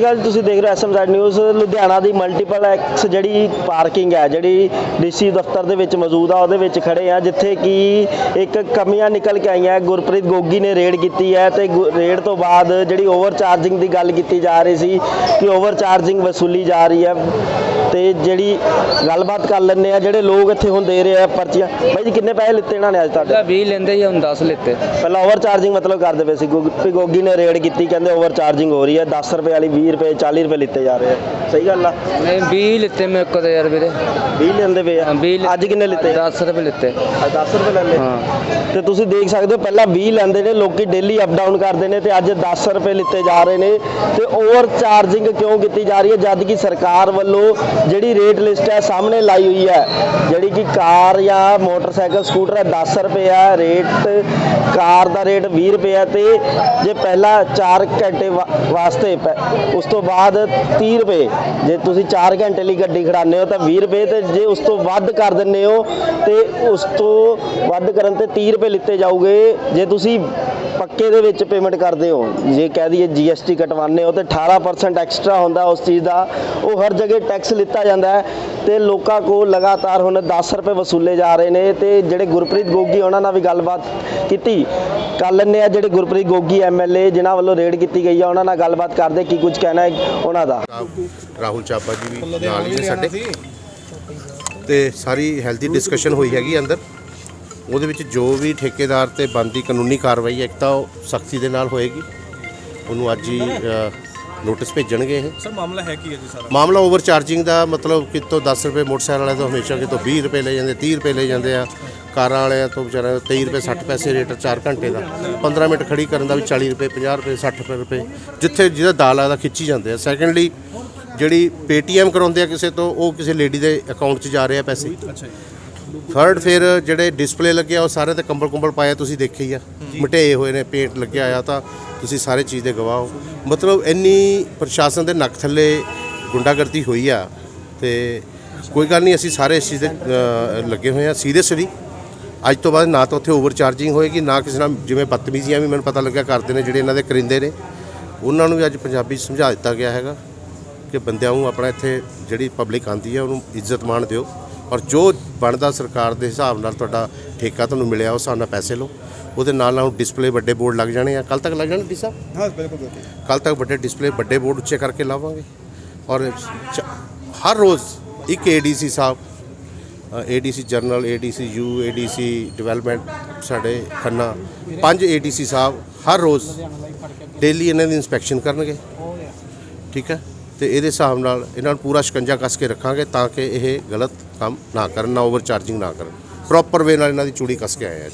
ਕੱਲ੍ਹ ਤੁਸੀਂ ਦੇਖ ਰਹੇ ਹੋ ਐਸਐਮਜ਼ੈਡ ਨਿਊਜ਼, ਲੁਧਿਆਣਾ ਦੀ ਮਲਟੀਪਲ ਐਕਸ ਜਿਹੜੀ ਪਾਰਕਿੰਗ ਹੈ, ਜਿਹੜੀ ਡੀਸੀ ਦਫ਼ਤਰ ਦੇ ਵਿੱਚ ਮੌਜੂਦ ਆ, ਉਹਦੇ ਵਿੱਚ ਖੜੇ ਆ, ਜਿੱਥੇ ਕਿ ਇੱਕ ਕਮੀਆਂ ਨਿਕਲ ਕੇ ਆਈਆਂ, ਗੁਰਪ੍ਰੀਤ ਗੋਗੀ ਨੇ ਰੇਡ ਕੀਤੀ ਹੈ ਤੇ ਗੁ- ਰੇਡ ਤੋਂ ਬਾਅਦ ਜਿਹੜੀ ਓਵਰਚਾਰਜਿੰਗ ਦੀ ਗੱਲ ਕੀਤੀ ਜਾ ਰਹੀ ਸੀ, ਕਿ ਓਵਰਚਾਰਜਿੰਗ ਵਸੂਲੀ ਜਾ ਰਹੀ ਹੈ। ਤੇ ਜਿਹੜੀ ਗੱਲਬਾਤ ਕਰ ਲੈਂਦੇ ਆ ਜਿਹੜੇ ਲੋਕ ਇੱਥੇ ਹੁਣ ਦੇ ਰਹੇ ਆ ਪਰਚੀਆਂ। ਬਾਈ ਜੀ ਕਿੰਨੇ ਪੈਸੇ ਲਿੱਤੇ ਇਹਨਾਂ ਨੇ ਅੱਜ ਤੁਹਾਡੇ ਪਹਿਲਾਂ 20 ਲੈਂਦੇ ਸੀ ਹੁਣ 10 ਲਿੱਤੇ। ਪਹਿਲਾਂ ਓਵਰ ਚਾਰਜਿੰਗ ਮਤਲਬ ਕਰਦੇ ਪਏ ਸੀ। ਗੋਗੀ ਨੇ ਰੇਡ ਕੀਤੀ ਕਹਿੰਦੇ ਓਵਰ ਚਾਰਜਿੰਗ ਹੋ ਰਹੀ ਹੈ 10 ਰੁਪਏ ਵਾਲੀ 20 ਰੁਪਏ 40 ਰੁਪਏ ਲਿੱਤੇ ਜਾ ਰਹੇ ਆ। ਸਹੀ ਗੱਲ ਆ? ਨਹੀਂ 20 ਲਿੱਤੇ ਮੇਰੇ ਕੋਲ ਤੇ ਯਾਰ ਵੀਰੇ। 20 ਲੈਂਦੇ ਪਏ ਆ? ਹਾਂ, 20 ਲਿੱਤੇ। ਅੱਜ ਕਿੰਨੇ ਲਿੱਤੇ? 10 ਰੁਪਏ ਲਿੱਤੇ। 10 ਰੁਪਏ ਲੈ ਲਏ। ਹਾਂ। ਤੇ ਤੁਸੀਂ ਦੇਖ ਸਕਦੇ ਹੋ ਪਹਿਲਾਂ 20 ਲੈਂਦੇ ਨੇ ਲੋਕੀ ਡੇਲੀ ਅਪ ਡਾਊਨ ਕਰਦੇ ਨੇ ਤੇ ਅੱਜ 10 ਰੁਪਏ ਲਿੱਤੇ ਜਾ ਰਹੇ ਨੇ। ਤੇ ਓਵਰ ਚਾਰਜਿੰਗ ਕਿਉਂ ਕੀਤੀ ਜਾ ਰਹੀ ਹੈ? ਜਦ ਕਿ ਸਰਕਾਰ ਵੱਲੋਂ ਜਿਹੜੀ ਰੇਟ ਲਿਸਟ ਹੈ ਸਾਹਮਣੇ ਲਾਈ ਹੋਈ ਹੈ, ਜਿਹੜੀ ਕਿ ਕਾਰ ਜਾਂ ਮੋਟਰਸਾਈਕਲ, ਸਕੂਟਰ ਹੈ 10 ਰੁਪਏ ਆ ਰੇਟ ਕਾਰ ਦਾ ਰੇਟ 20 ਰੁਪਏ ਆ ਤੇ ਜੇ ਪਹਿਲਾਂ 4 ਘੰਟੇ ਵਾ- ਵਾਸਤੇ ਪੈ- ਉਸ ਤੋਂ ਬਾਅਦ 30 ਰੁਪਏ। ਜੇ ਤੁਸੀਂ 4 ਘੰਟੇ ਲਈ ਗੱਡੀ ਖੜਾਉਂਦੇ ਹੋ ਤਾਂ 20 ਰੁਪਏ ਤੇ ਜੇ ਉਸ ਤੋਂ ਵੱਧ ਕਰ ਦਿੰਦੇ ਹੋ ਤੇ ਉਸ ਤੋਂ ਵੱਧ ਕਰਨ ਤੇ 30 ਰੁਪਏ ਲਿੱਤੇ ਜਾਊਗੇ ਜੇ ਤੁਸੀਂ ਪੱਕੇ ਦੇ ਵਿੱਚ ਪੇਮੈਂਟ ਕਰਦੇ ਹੋ। ਜੇ ਕਹਿ ਦਈਏ GST ਕਟਵਾਉਂਦੇ ਹੋ ਤੇ 18% ਐਕਸਟਰਾ ਹੁੰਦਾ ਉਸ ਚੀਜ਼ ਦਾ। ਉਹ ਹਰ ਜਗ੍ਹਾ ਟੈਕਸ ਲਿੱਤਾ ਜਾਂਦਾ ਹੈ ਤੇ ਲੋਕਾਂ ਕੋਲ ਲਗਾਤਾਰ ਹੁਣ 10 ਰੁਪਏ ਵਸੂਲੇ ਜਾ ਰਹੇ ਨੇ ਤੇ ਜਿਹੜੇ ਗੁਰਪ੍ਰੀਤ ਗੋਗੀ ਉਹਨਾਂ ਨਾਲ ਵੀ ਗੱਲਬਾਤ ਕੀਤੀ। ਕਰ ਲੈਂਦੇ ਆ ਜਿਹੜੇ ਗੁਰਪ੍ਰੀਤ ਗੋਗੀ ਐਮਐਲਏ ਜਿਨ੍ਹਾਂ ਵੱਲੋਂ ਰੇਡ ਕੀਤੀ ਗਈ ਆ, ਉਹਨਾਂ ਨਾਲ ਗੱਲਬਾਤ ਕਰਦੇ ਕੀ ਕੁਝ ਕਹਿਣਾ ਹੈ ਉਹਨਾਂ ਦਾ। ਰਾਹੁਲ ਚਾਪਾ ਜੀ ਵੀ ਨਾਲ ਹੀ ਸਾਡੇ। ਤੇ ਸਾਰੀ ਹੈਲਦੀ ਡਿਸਕਸ਼ਨ ਹੋਈ ਹੈਗੀ ਅੰਦਰ। ਉਹਦੇ ਵਿੱਚ ਜੋ ਵੀ ਠੇਕੇਦਾਰ ਤੇ ਬੰਦੀ ਕਾਨੂੰਨੀ ਕਾਰਵਾਈ ਹੈ, ਇੱਕ ਤਾਂ ਉਹ ਸਖਤੀ ਦੇ ਨਾਲ ਹੋਏਗੀ। ਉਹਨੂੰ ਅੱਜ ਹੀ ਨੋਟਿਸ ਭੇਜਣਗੇ ਇਹ। ਸਰ ਮਾਮਲਾ ਹੈ ਕੀ ਹੈ ਜੀ ਸਾਰਾ? ਮਾਮਲਾ ਓਵਰ ਚਾਰਜਿੰਗ ਦਾ ਮਤਲਬ ਕਿਤੋਂ 10 ਰੁਪਏ ਮੋਟਰਸਾਈਕਲ ਵਾਲੇ ਤੋਂ ਹਮੇਸ਼ਾ ਕਿਤੋਂ 20 ਰੁਪਏ ਲੈ ਜਾਂਦੇ 30 ਰੁਪਏ ਲੈ ਜਾਂਦੇ ਆ। ਕਾਰਾਂ ਵਾਲਿਆਂ ਤੋਂ ਵਿਚਾਰਾ 23 ਰੁਪਏ 60 ਪੈਸੇ ਰੇਟ 4 ਘੰਟੇ ਦਾ। 15 ਮਿੰਟ ਖੜੀ ਕਰਨ ਦਾ ਵੀ 40 ਰੁਪਏ 50 ਰੁਪਏ 60 ਰੁਪਏ ਜਿੱਥੇ ਜਿਹਦਾ ਦਾਲ ਆਦਾ ਖਿੱਚੀ ਜਾਂਦੇ ਆ। ਸੈਕੰਡਲੀ ਜਿਹੜੀ ਪੇਟੀਐਮ ਕਰਾਉਂਦੇ ਆ ਕਿਸੇ ਤੋਂ ਉਹ ਕਿਸੇ ਲੇਡੀ ਦੇ ਅਕਾਊਂਟ 'ਚ ਜਾ ਰਹੇ ਆ ਪੈਸੇ। ਅੱਛਾ ਜੀ। ਥਰਡ ਫਿਰ ਜਿਹੜੇ ਡਿਸਪਲੇ ਲੱਗਿਆ ਉਹ ਸਾਰੇ ਤੇ ਕੰਬਲ ਕੰਬਲ ਪਾਇਆ ਤੁਸੀਂ ਦੇਖਿਆ ਹੀ ਆ। ਮਟੇ ਹੋਏ ਨੇ ਪੇਂਟ ਲੱਗਿਆ ਆ ਤਾਂ ਤੁਸੀਂ ਸਾਰੇ ਚੀਜ਼ ਦੇ ਗਵਾਹ ਹੋ। ਮਤਲਬ ਇੰਨੀ ਪ੍ਰਸ਼ਾਸਨ ਦੇ ਨੱਕ ਥੱਲੇ ਗੁੰਡਾਗਰਦੀ ਹੋਈ ਆ ਤੇ ਕੋਈ ਗੱਲ ਨਹੀਂ ਅਸੀਂ ਸਾਰੇ ਇਸ ਚੀਜ਼ ਦੇ ਅ, ਲੱਗੇ ਹੋਏ ਆ ਸੀਰੀਅਸਲੀ। ਅੱਜ ਤੋਂ ਬਾਅਦ ਨਾ ਤਾਂ ਉੱਥੇ ਓਵਰ ਚਾਰਜਿੰਗ ਹੋਏਗੀ ਨਾ ਕਿਸੇ ਨਾਲ ਜਿਵੇਂ ਬਦਤਮੀਜ਼ੀਆਂ ਵੀ ਮੈਨੂੰ ਪਤਾ ਲੱਗਿਆ ਕਰਦੇ ਨੇ ਜਿਹੜੇ ਇਹਨਾਂ ਦੇ ਕਰਿੰਦੇ ਨੇ। ਉਹਨਾਂ ਨੂੰ ਵੀ ਅੱਜ ਪੰਜਾਬੀ 'ਚ ਸਮਝਾ ਦਿੱਤਾ ਗਿਆ ਹੈਗਾ ਕਿ ਬੰਦਿਆਂ ਨੂੰ ਆਪਣਾ ਇੱਥੇ ਜਿਹੜੀ ਪਬਲਿਕ ਆਂਦੀ ਹੈ ਉਹਨੂੰ ਇੱਜ਼ਤ ਮਾਣ ਦਿਓ। ਔਰ ਜੋ ਬਣਦਾ ਸਰਕਾਰ ਦੇ ਹਿਸਾਬ ਨਾਲ ਤੁਹਾਡਾ ਠੇਕਾ ਤੁਹਾਨੂੰ ਮਿਲਿਆ ਉਸ ਹਿਸਾਬ ਨਾਲ ਪੈਸੇ ਲਓ। ਉਹਦੇ ਨਾਲ ਨਾਲ ਡਿਸਪਲੇ ਵੱਡੇ ਬੋਰਡ ਲੱਗ ਜਾਣੇ ਆ। ਕੱਲ ਤੱਕ ਲੱਗ ਜਾਣੇ ਡੀ ਸਾਹਿਬ? ਹਾਂ ਬਿਲਕੁਲ ਕੱਲ ਤੱਕ ਵੱਡੇ ਡਿਸਪਲੇ ਵੱਡੇ ਬੋਰਡ ਉੱਚੇ ਕਰਕੇ ਲਾਵਾਂਗੇ। ਔਰ ਚ- ਹਰ ਰੋਜ਼ ਇੱਕ ਏਡੀਸੀ ਸਾਹਿਬ ADC general ADC U ADC development ਸਾਡੇ ਖੰਨਾ ਪੰਜ ਏਡੀਸੀ ਸਾਹਿਬ ਹਰ ਰੋਜ਼ ਡੇਲੀ ਇਹਨਾਂ ਦੀ ਇਨਸਪੈਕਸ਼ਨ ਕਰਨਗੇ। ਠੀਕ ਹੈ? ਤੇ ਇਹਦੇ ਹਿਸਾਬ ਨਾਲ ਇਹਨਾਂ ਨੂੰ ਪੂਰਾ ਸ਼ਿਕੰਜਾ ਕੱਸ ਕੇ ਰੱਖਾਂਗੇ ਤਾਂ ਕਿ ਇਹ ਗਲਤ ਕੰਮ ਨਾ ਕਰਨ ਨਾ ਓਵਰ ਚਾਰਜਿੰਗ ਨਾ ਕਰਨ। ਪ੍ਰੋਪਰ ਵੇ ਨਾਲ ਇਹਨਾਂ ਦੀ ਚੂੜੀ ਕੱਸ ਕੇ ਆਏ ਅੱਜ।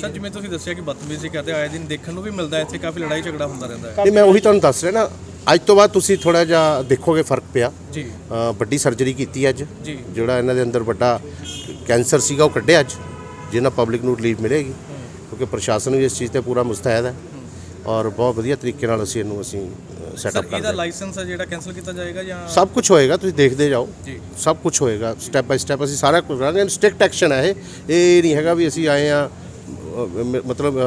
ਸਰ ਜਿਵੇਂ ਤੁਸੀਂ ਦੱਸਿਆ ਕਿ ਬਦਤਮੀਜ਼ੀ ਕਰਦੇ ਆਏ ਦਿਨ ਦੇਖਣ ਨੂੰ ਵੀ ਮਿਲਦਾ ਹੈ ਇੱਥੇ ਕਾਫੀ ਲੜਾਈ ਝਗੜਾ ਹੁੰਦਾ ਰਹਿੰਦਾ ਹੈ। ਨਹੀਂ ਮੈਂ ਉਹੀ ਤੁਹਾਨੂੰ ਦੱਸ ਰਿਹਾ ਨਾ ਅੱਜ ਤੋਂ ਬਾਅਦ ਤੁਸੀਂ ਥੋੜਾ ਜਿਹਾ ਦੇਖੋਗੇ ਫ਼ਰਕ ਪਿਆ। ਜੀ। ਅ, ਵੱਡੀ ਸਰਜਰੀ ਕੀਤੀ ਅੱਜ। ਜੀ। ਜਿਹੜਾ ਇਹਨਾਂ ਦੇ ਅੰਦਰ ਵੱਡਾ ਕੈਂਸਰ ਸੀਗਾ ਉਹ ਕੱਢਿਆ ਅੱਜ ਜਿਹਨਾਂ ਪਬਲਿਕ ਨੂੰ ਰਿਲੀਫ ਮਿਲੇਗੀ। ਕਿਉਂਕਿ ਪ੍ਰਸ਼ਾਸਨ ਵੀ ਇਸ ਚੀਜ਼ ਤੇ ਪੂਰਾ ਮੁਸਤੈਦ ਹੈ। ਔਰ ਬਹੁਤ ਵਧੀਆ ਤਰੀਕੇ ਨਾਲ ਅਸੀਂ ਇਹਨੂੰ ਅਸੀਂ ਸੈਟਅਪ ਇਹਦਾ ਕਰਦੇ ਹਾਂ ਲਾਇਸੈਂਸ ਹੈ ਜਿਹੜਾ ਕੈਨਸਲ ਕੀਤਾ ਜਾਏਗਾ ਜਾਂ ਸਭ ਕੁਝ ਹੋਏਗਾ ਤੁਸੀਂ ਦੇਖਦੇ ਜਾਓ। ਜੀ। ਸਭ ਕੁਝ ਹੋਏਗਾ ਸਟੈਪ ਬਾਈ ਸਟੈਪ ਅਸੀਂ ਸਾਰਾ ਕੁਝ ਕਰਾਂਗੇ। ਸਟ੍ਰਿਕਟ ਐਕਸ਼ਨ ਹੈ ਇਹ। ਇਹ ਨਹੀਂ ਹੈਗਾ ਵੀ ਅਸੀਂ ਆਏ ਆ ਮਤਲਬ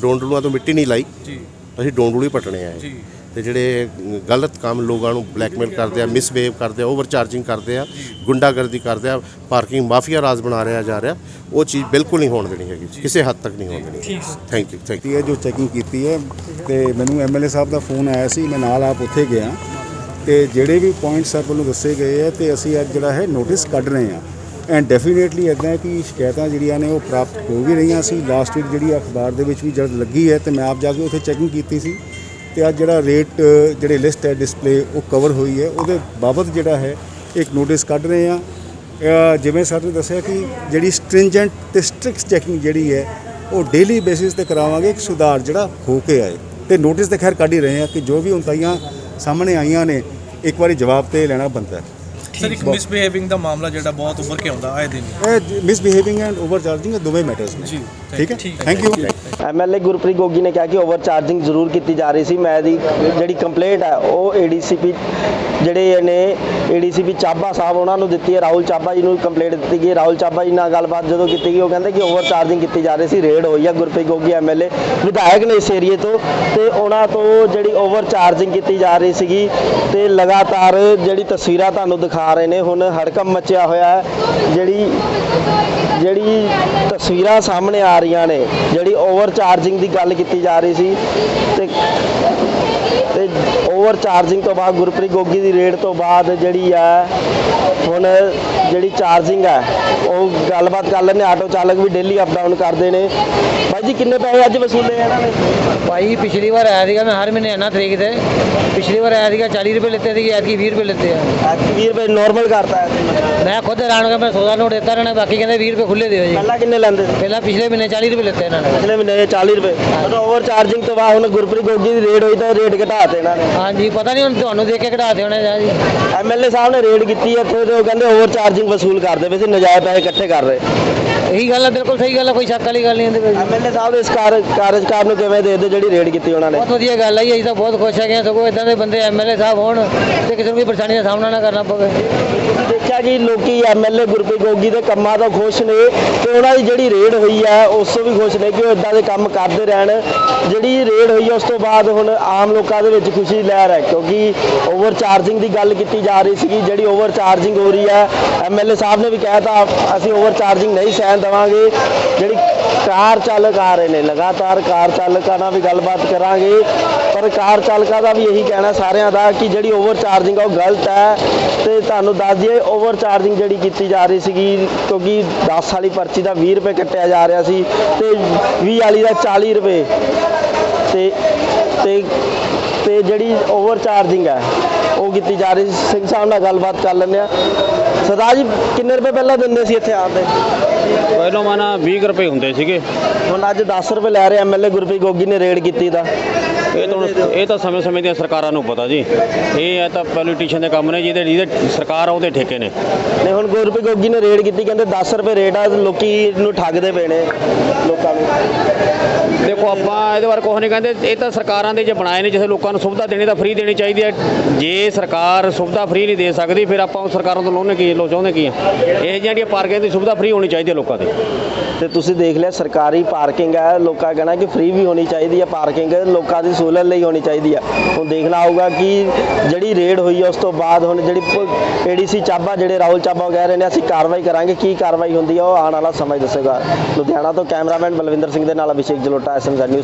ਡੋਂਡਲੂਆਂ ਤੋਂ ਮਿੱਟੀ ਨਹੀਂ ਲਾਈ। ਜੀ। ਅਸੀਂ ਡੋਂਡਲੂ ਹੀ ਪਟਣੇ ਆ ਇਹ। ਜੀ। ਤੇ ਜਿਹੜੇ ਗਲਤ ਕੰਮ ਲੋਕਾਂ ਨੂੰ ਬਲੈਕਮੇਲ ਕਰਦੇ ਆ ਮਿਸਬਿਹੇਵ ਕਰਦੇ ਆ ਓਵਰ ਚਾਰਜਿੰਗ ਕਰਦੇ ਆ ਗੁੰਡਾਗਰਦੀ ਕਰਦੇ ਆ ਪਾਰਕਿੰਗ ਮਾਫੀਆ ਰਾਜ ਬਣਾ ਰਿਹਾ ਜਾ ਰਿਹਾ ਉਹ ਚੀਜ਼ ਬਿਲਕੁਲ ਨਹੀਂ ਹੋਣ ਦੇਣੀ ਹੈਗੀ। ਕਿਸੇ ਹੱਦ ਤੱਕ ਨਹੀਂ ਹੋਣ ਦੇਣੀ ਥੈਂਕ ਯੂ ਥੈਂਕ ਹੈ ਜੋ ਚੈਕਿੰਗ ਕੀਤੀ ਹੈ ਤੇ ਮੈਨੂੰ ਐਮਐਲਏ ਸਾਹਿਬ ਦਾ ਫੋਨ ਆਇਆ ਸੀ ਮੈਂ ਨਾਲ ਆਪ ਉੱਥੇ ਗਿਆ। ਤੇ ਜਿਹੜੇ ਵੀ ਪੁਆਇੰਟ ਸਰ ਵੱਲੋਂ ਦੱਸੇ ਗਏ ਹੈ ਤੇ ਅਸੀਂ ਅੱਜ ਜਿਹੜਾ ਹੈ ਨੋਟਿਸ ਕੱਢ ਰਹੇ ਹਾਂ। ਐਂਡ ਡੈਫੀਨੇਟਲੀ ਇਦਾਂ ਹੈ ਕਿ ਸ਼ਿਕਾਇਤਾਂ ਜਿਹੜੀਆਂ ਨੇ ਉਹ ਪ੍ਰਾਪਤ ਹੋ ਵੀ ਰਹੀਆਂ ਸੀ। ਲਾਸਟ ਵੀਕ ਜਿਹੜੀ ਅਖਬਾਰ ਦੇ ਵਿੱਚ ਵੀ ਜਦ ਲੱਗੀ ਹੈ ਤੇ ਮੈਂ ਆਪ ਜਾ ਕੇ ਉੱਥੇ ਚੈਕਿੰਗ ਕੀਤੀ ਸੀ। ਤੇ ਅੱਜ ਜਿਹੜਾ ਰੇਟ ਜਿਹੜੇ ਲਿਸਟ ਹੈ ਡਿਸਪਲੇ ਉਹ ਕਵਰ ਹੋਈ ਹੈ। ਉਹਦੇ ਬਾਬਤ ਜਿਹੜਾ ਹੈ, ਇੱਕ ਨੋਟਿਸ ਕੱਢ ਰਹੇ ਹਾਂ। ਜਿਵੇਂ ਸਰ ਨੇ ਦੱਸਿਆ ਕਿ ਜਿਹੜੀ ਸਟ੍ਰਿੰਜੈਂਟ ਤੇ ਸਟ੍ਰਿਕਟ ਚੈਕਿੰਗ ਜਿਹੜੀ ਹੈ, ਉਹ ਡੇਲੀ ਬੇਸਿਸ ਤੇ ਕਰਾਵਾਂਗੇ, ਇੱਕ ਸੁਧਾਰ ਜਿਹੜਾ ਹੋ ਕੇ ਆਏ। ਤੇ ਨੋਟਿਸ ਤੇ ਖੈਰ ਕੱਢ ਹੀ ਰਹੇ ਆ ਕਿ ਜੋ ਵੀ ਉਨਤਾਈਆਂ ਸਾਹਮਣੇ ਆਈਆਂ ਨੇ, ਇੱਕ ਵਾਰੀ ਜਵਾਬ ਤੇ ਲੈਣਾ ਬਣਦਾ ਹੈ। ਸਰ ਇੱਕ ਮਿਸਬਿਹੇਵਿੰਗ ਦਾ ਮਾਮਲਾ ਜਿਹੜਾ ਬਹੁਤ ਉੱਭਰ ਕੇ ਆਉਂਦਾ ਆਏ ਦਿਨ ਇਹ ਮਿਸਬਿਹੇਵਿੰਗ ਐਂਡ ਓਵਰ ਚਾਰਜਿੰਗ ਦੋਵੇਂ ਮੈਟਰਸ ਨੇ। ਜੀ ਠੀਕ ਹੈ? Thank you MLA Gurpreet Gogi ਨੇ ਕਿਹਾ ਕਿ ਓਵਰ ਚਾਰਜਿੰਗ ਜ਼ਰੂਰ ਕੀਤੀ ਜਾ ਰਹੀ ਸੀ। ਮੈਂ ਦੀ ਜਿਹੜੀ ਕੰਪਲੇਂਟ ਹੈ ਉਹ ਏਡੀਸੀਪੀ ਜਿਹੜੇ ਨੇ ਏਡੀਸੀਪੀ ਚਾਬਾ ਸਾਹਿਬ ਉਹਨਾਂ ਨੂੰ ਦਿੱਤੀ ਹੈ। ਰਾਹੁਲ ਚਾਬਾ ਜੀ ਨੂੰ ਕੰਪਲੇਂਟ ਦਿੱਤੀ ਗਈ। ਰਾਹੁਲ ਚਾਬਾ ਜੀ ਨਾਲ ਗੱਲਬਾਤ ਜਦੋਂ ਕੀਤੀ ਗਈ ਉਹ ਕਹਿੰਦੇ ਕਿ ਓਵਰ ਚਾਰਜਿੰਗ ਕੀਤੀ ਜਾ ਰਹੀ ਸੀ। ਰੇਡ ਹੋਈ ਹੈ ਗੁਰਪ੍ਰੀਤ ਗੋਗੀ ਐਮਐਲਏ ਵਿਧਾਇਕ ਨੇ ਇਸ ਏਰੀਏ ਤੋਂ ਤੇ ਉਹਨਾਂ ਤੋਂ ਜਿਹੜੀ ਓਵਰ ਚਾਰਜਿੰਗ ਕੀਤੀ ਜਾ ਰਹੀ ਸੀਗੀ ਤੇ ਲਗਾਤਾਰ ਜਿਹੜੀ ਤਸਵੀਰਾਂ ਤੁਹਾਨੂੰ ਦਿਖਾ ਰਹੇ ਨੇ। ਹੁਣ ਹੜਕਮ ਮਚਿਆ ਹੋਇਆ ਹੈ। ਜਿਹੜੀ ਜਿਹੜੀ ਤਸਵੀਰਾਂ ਸਾਹਮਣੇ ਆ ਰਹੀਆਂ ਨੇ, ਜਿਹੜੀ ਓਵਰ ਚਾਰਜਿੰਗ ਦੀ ਗੱਲ ਕੀਤੀ ਜਾ ਰਹੀ ਸੀ ਤੇ ਤੇ ਓਵਰ ਚਾਰਜਿੰਗ ਤੋਂ ਬਾਅਦ ਗੁਰਪ੍ਰੀਤ ਗੋਗੀ ਦੀ ਰੇਡ ਤੋਂ ਬਾਅਦ ਜਿਹੜੀ ਹੈ ਹੁਣ ਜਿਹੜੀ ਚਾਰਜਿੰਗ ਹੈ ਉਹ ਗੱਲਬਾਤ ਕਰ ਲੈਂਦੇ ਆਟੋ ਚਾਲਕ ਵੀ ਡੇਲੀ ਅਪ ਡਾਊਨ ਕਰਦੇ ਨੇ। ਭਾਈ ਜੀ ਕਿੰਨੇ ਪੈਸੇ ਅੱਜ ਵਸੂਲੇ ਇਹਨਾਂ ਨੇ? ਭਾਈ ਪਿਛਲੀ ਵਾਰ ਆਇਆ ਸੀਗਾ ਮੈਂ ਹਰ ਮਹੀਨੇ ਆਣਾ ਤਰੀਕ ਤੇ। ਪਿਛਲੀ ਵਾਰ ਆਇਆ ਸੀਗਾ 40 ਰੁਪਏ ਲਿੱਤੇ ਸੀਗੇ ਐਤਕੀ 20 ਰੁਪਏ ਲਿੱਤੇ ਆ। ਅੱਜ 20 ਰੁਪਏ ਨਾਰਮਲ ਕਰਤਾ ਹੈ। ਮੈਂ ਖੁਦ ਹੈਰਾਨ ਹੋ ਗਿਆ ਮੈਂ 100 ਦਾ ਨੋਟ ਦਿੱਤਾ ਰਹਿਣਾ ਬਾਕੀ ਕਹਿੰਦੇ 20 ਰੁਪਏ ਖੁੱਲੇ ਦਿਓ ਜੀ। ਪਹਿਲਾਂ ਕਿੰਨੇ ਲੈਂਦੇ ਪਹਿਲਾਂ ਪਿਛਲੇ ਮਹੀਨੇ 40 ਰੁਪਏ ਲਿੱਤੇ ਇਹਨਾਂ ਨੇ। ਪਿਛਲੇ ਮਹੀਨੇ 40 ਰੁਪਏ। ਮਤਲਬ ਓਵਰ ਚਾਰਜਿੰਗ ਤੋਂ ਬਾਅਦ ਹੁਣ ਗੁਰਪ੍ਰੀਤ ਗੋਗੀ ਦੀ ਰੇਡ ਹੋਈ ਤਾਂ ਰੇਟ ਘਟਾਤੇ ਇਹਨਾਂ ਨੇ। ਹਾਂਜੀ ਪਤਾ ਨਹੀਂ ਹੁਣ ਤੁਹਾਨੂੰ ਦੇਖ ਕੇ ਘਟਾਤੇ ਹੋਣੇ ਜਾਂ ਜੀ। ਐਮਐਲਏ ਸਾਹਿਬ ਨੇ ਰੇਡ ਕੀਤੀ ਇੱਥੇ ਤੇ ਉਹ ਕਹਿੰਦੇ ਓਵਰ ਚਾਰਜਿੰਗ ਵਸੂਲ ਕਰਦੇ ਪਏ ਸੀ ਨਜਾਇਜ਼ ਪੈਸੇ ਇਕੱਠੇ ਕਰ ਰਹੇ। ਇਹੀ ਗੱਲ ਹੈ ਬਿਲਕੁਲ ਸਹੀ ਗੱਲ ਹੈ ਕੋਈ ਸ਼ੱਕ ਵਾਲੀ ਗੱਲ ਨਹੀਂ ਇਹਦੇ ਵਿੱਚ। ਐਮਐਲਏ ਸਾਹਿਬ ਦੇ ਇਸ ਕਾਰ ਕਾਰਜਕਾਰ ਨੂੰ ਕਿਵੇਂ ਦੇਖਦੇ ਜਿਹੜੀ ਰੇਡ ਕੀਤੀ ਉਹਨਾਂ ਨੇ? ਬਹੁਤ ਵਧੀਆ ਗੱਲ ਹੈ ਜੀ ਅਸੀਂ ਤਾਂ ਬਹੁਤ ਖੁਸ਼ ਹੈਗੇ ਹਾਂ ਸਗੋਂ ਇਦਾਂ ਦੇ ਬੰਦੇ ਐਮਐਲਏ ਸਾਹਿਬ ਹੋਣ ਤੇ ਕਿਸੇ ਨੂੰ ਵੀ ਪਰੇਸ਼ਾਨੀ ਦਾ ਸਾਹਮਣਾ ਨਾ ਕਰਨਾ ਪਵੇ। ਦੇਖਿਆ ਕਿ ਲੋਕੀ ਐਮਐਲਏ ਗੁਰਪ੍ਰੀਤ ਗੋਗੀ ਦੇ ਕੰਮਾਂ ਤੋਂ ਖੁਸ਼ ਨੇ ਤੇ ਉਹਨਾਂ ਦੀ ਜਿਹੜੀ ਰੇਡ ਹੋਈ ਹੈ ਉਸ ਤੋਂ ਵੀ ਖੁਸ਼ ਨੇ ਕਿ ਉਹ ਇਦਾਂ ਦੇ ਕੰਮ ਕਰਦੇ ਰਹਿਣ। ਜਿਹੜੀ ਰੇਡ ਹੋਈ ਹੈ ਉਸ ਤੋਂ ਬਾਅਦ ਹੁਣ ਆਮ ਲੋਕਾਂ ਦੇ ਵਿੱਚ ਖੁਸ਼ੀ ਲਹਿਰ ਹੈ ਕਿਉਂਕਿ ਓਵਰ ਚਾਰਜਿੰਗ ਦੀ ਗੱਲ ਕੀਤੀ ਜਾ ਰਹੀ ਸੀਗੀ, ਜਿਹੜੀ ਓਵਰ ਚਾਰਜਿੰਗ ਹੋ ਰਹੀ ਹੈ ਐਮਐਲਏ ਸਾਹਿਬ ਨੇ ਵੀ ਕਿਹਾ ਤਾਂ ਅਸੀਂ ਓਵਰ ਚਾਰਜਿੰਗ ਨਹੀਂ ਸਹਿਣ ਦੇਵਾਂਗੇ। ਜਿਹੜੀ ਕਾਰ ਚਾਲਕ ਆ ਰਹੇ ਨੇ, ਲਗਾਤਾਰ ਕਾਰ ਚਾਲਕਾਂ ਨਾਲ ਵੀ ਗੱਲਬਾਤ ਕਰਾਂਗੇ। ਪਰ ਕਾਰ ਚਾਲਕਾਂ ਦਾ ਵੀ ਇਹੀ ਕਹਿਣਾ ਸਾਰਿਆਂ ਦਾ ਕਿ ਜਿਹੜੀ ਓਵਰ ਚਾਰਜਿੰਗ ਆ, ਉਹ ਗਲਤ ਹੈ। ਤੇ ਤੁਹਾਨੂੰ ਦੱਸ ਦਈਏ ਓਵਰ ਚਾਰਜਿੰਗ ਜਿਹੜੀ ਕੀਤੀ ਜਾ ਰਹੀ ਸੀਗੀ ਕਿਉਂਕਿ 10 ਵਾਲੀ ਪਰਚੀ ਦਾ 20 ਰੁਪਏ ਕੱਟਿਆ ਜਾ ਰਿਹਾ ਸੀ ਤੇ 20 ਵਾਲੀ ਦਾ 40 ਰੁਪਏ। ਤੇ ਤੇ ਤੇ ਜਿਹੜੀ ਓਵਰ ਚਾਰਜਿੰਗ ਹੈ ਉਹ ਕੀਤੀ ਜਾ ਰਹੀ ਸੀ। ਸਿੰਘ ਸਾਹਿਬ ਨਾਲ ਗੱਲਬਾਤ ਕਰ ਲੈਂਦੇ ਆ ਸਰਦਾਰ ਜੀ ਕਿੰਨੇ ਰੁਪਏ ਪਹਿਲਾਂ ਦਿੰਦੇ ਸੀ ਇੱਥੇ ਆਉਣ ਦੇ? ਪਹਿਲਾਂ ਮਾਨਾ 20 ਰੁਪਏ ਹੁੰਦੇ ਸੀਗੇ। ਹੁਣ ਅੱਜ 10 ਰੁਪਏ ਲੈ ਰਹੇ ਐਮਐਲਏ ਗੁਰਪ੍ਰੀਤ ਗੋਗੀ ਨੇ ਰੇਡ ਕੀਤੀ ਦਾ। ਇਹ ਤਾਂ ਹੁਣ- ਇਹ ਤਾਂ ਸਮੇਂ ਸਮੇਂ ਦੀਆਂ ਸਰਕਾਰਾਂ ਨੂੰ ਪਤਾ ਜੀ। ਇਹ ਹੈ ਤਾਂ ਪੋਲੀਟੀਸ਼ੀਅਨ ਦੇ ਕੰਮ ਨੇ ਜਿਹਦੇ ਜਿਹਦੇ ਸਰਕਾਰ ਆ ਉਹਦੇ ਠੇਕੇ ਨੇ। ਨੇ ਹੁਣ ਗੁਰਪ੍ਰੀਤ ਗੋਗੀ ਨੇ ਰੇਡ ਕੀਤੀ ਕਹਿੰਦੇ 10 ਰੁਪਏ ਰੇਟ ਆ ਲੋਕੀ ਨੂੰ ਠੱਗਦੇ ਪਏ ਨੇ ਲੋਕਾਂ ਨੂੰ। ਦੇਖੋ ਆਪਾਂ ਇਹਦੇ ਬਾਰੇ ਕੁਝ ਨਹੀਂ ਕਹਿੰਦੇ। ਇਹ ਤਾਂ ਸਰਕਾਰਾਂ ਦੇ ਜੇ ਬਣਾਏ ਨੇ ਜਿਵੇਂ ਲੋਕਾਂ ਨੂੰ ਸੁਵਿਧਾ ਦੇਣੀ ਤਾਂ ਫ੍ਰੀ ਦੇਣੀ ਚਾਹੀਦੀ ਹੈ। ਜੇ ਸਰਕਾਰ ਸੁਵਿਧਾ ਫ੍ਰੀ ਨਹੀਂ ਦੇ ਸਕਦੀ ਫਿਰ ਆਪਾਂ ਉਹ ਸਰਕਾਰਾਂ ਤੋਂ ਲੋਨੇ ਕੀ ਲੋ ਚਾਹੁੰਦੇ ਕੀ ਆ? ਇਹ ਜਿਹੜੀਆਂ ਪਾਰਕਿੰਗ ਦੀ ਸੁਵਿਧਾ ਫ੍ਰੀ ਹੋਣੀ ਚਾਹੀਦੀ ਹੈ ਲੋਕਾਂ ਦੀ। ਤੇ ਤੁਸੀਂ ਦੇਖ ਲਿਆ ਸਰਕਾਰੀ ਪਾਰਕਿੰਗ ਹੈ ਲੋਕਾਂ ਕਹਿਣਾ ਕਿ ਫ੍ਰੀ ਵੀ ਹੋਣੀ ਚਾਹੀਦੀ ਹੈ ਪਾਰਕਿੰਗ ਲੋਕਾਂ ਦੀ ਸਹੂਲਤ ਲਈ ਹੋਣੀ ਚਾਹੀਦੀ ਹੈ ਹੁਣ ਦੇਖਣਾ ਆਊਗਾ ਕਿ ਜਿਹੜੀ ਰੇਡ ਹੋਈ ਹੈ ਉਸ ਤੋਂ ਬਾਅਦ ਹੁਣ ਜਿਹੜੀ ਏਡੀਸੀ ਚਾਬਾ, ਜਿਹੜੇ ਰਾਹੁਲ ਚਾਬਾ ਕਹਿ ਰਹੇ ਨੇ, ਅਸੀਂ ਕਾਰਵਾਈ ਕਰਾਂਗੇ, ਕੀ ਕਾਰਵਾਈ ਹੁੰਦੀ ਹੈ ਉਹ ਆਉਣ ਵਾਲਾ ਸਮਾਂ ਦੱਸੇਗਾ। ਲੁਧਿਆਣਾ ਤੋਂ ਕੈਮਰਾਮੈਨ ਬਲਵਿੰਦਰ ਸਿੰਘ ਦੇ ਨਾਲ ਅਭਿਸ਼ੇਕ ਜਲੋਟਾ ਐਸਐਮਜ਼ ਨਿਊਜ਼